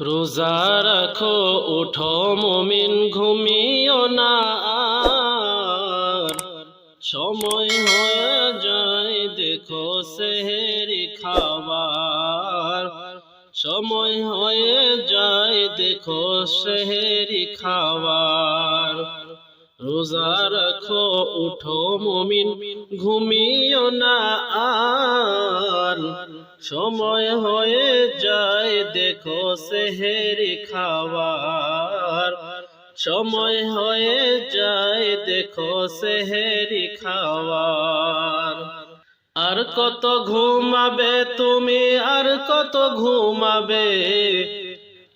রোজা রাখো, উঠো মমিন, ঘুমিও না। সময় হয়ে যায়, দেখো সেহেরি খাবার সময় হয়ে যায়, দেখো সেহেরি খাবার রোজা রাখো, উঠো মমিন, ঘুমিও না আর। সময় হয়ে যায়, দেখো সেহেরি খাবার সময় হয়ে যায়, দেখো সেহেরি খাবার আর কত ঘুমাবে তুমি, আর কত ঘুমাবে?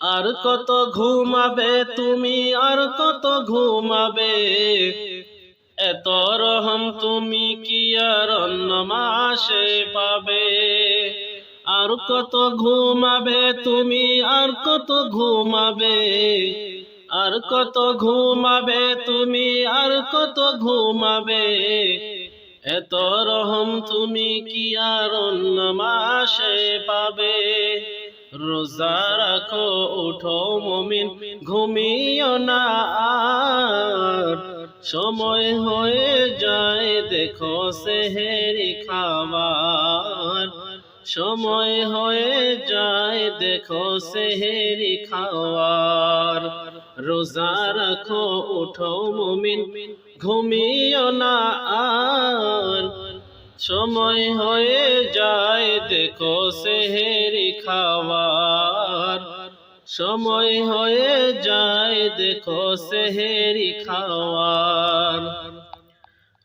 আর কত ঘুমাবে, তুমি আর কত ঘুমাবে? এত রহম তুমি কি আর অন্য মাসে পাবে? আর কত ঘুমাবে, তুমি আর কত ঘুমাবে? আর কত ঘুমাবে, তুমি আর কত ঘুমাবে? এত রহম তুমি কি আর অন্য মাসে পাবে? রোজা রাখো, উঠো মমিন, ঘুমিও না সময় হয়ে যায়, দেখো সেহেরি খাবার। সময় হয়ে যায়, দেখো সেহেরি খাওয়ার রোজা রাখো, উঠো মমিন, ঘুমিও না আর। সময় হয়ে যায়, দেখো সেহেরি খাওয়ার। সময় হয়ে যায়, দেখো সেহেরি খাওয়ার।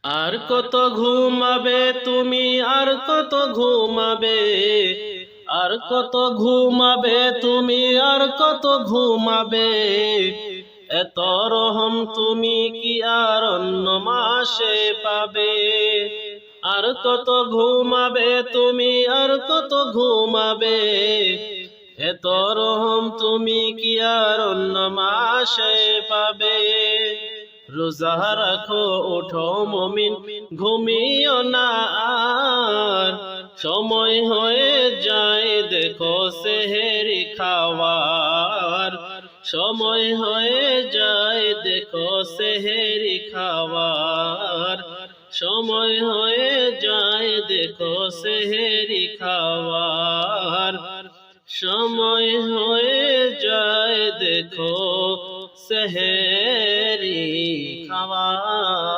আর কত ঘুমাবে তুমি, আর কত ঘুমাবে? আর কত ঘুমাবে তুমি, আর কত ঘুমাবে? এত রহম তুমি কি আর অন্য মাসে পাবে? আর কত ঘুমাবে তুমি, আর কত ঘুমাবে? এত রহম, তুমি কি আর অন্য মাসে পাবে? রোজা রাখো, ওঠো মমিন, ঘুমিও না আর। সময় হয়ে যায়, দেখো সেহেরি খাওয়ার। সময় হয়ে যায়, দেখো সেহেরি খাওয়ার। সময় হয়ে যায় দেখো সেহেরি খাওয়ার। সময় হয়ে যায় দেখো সেহেরি খাওয়ার।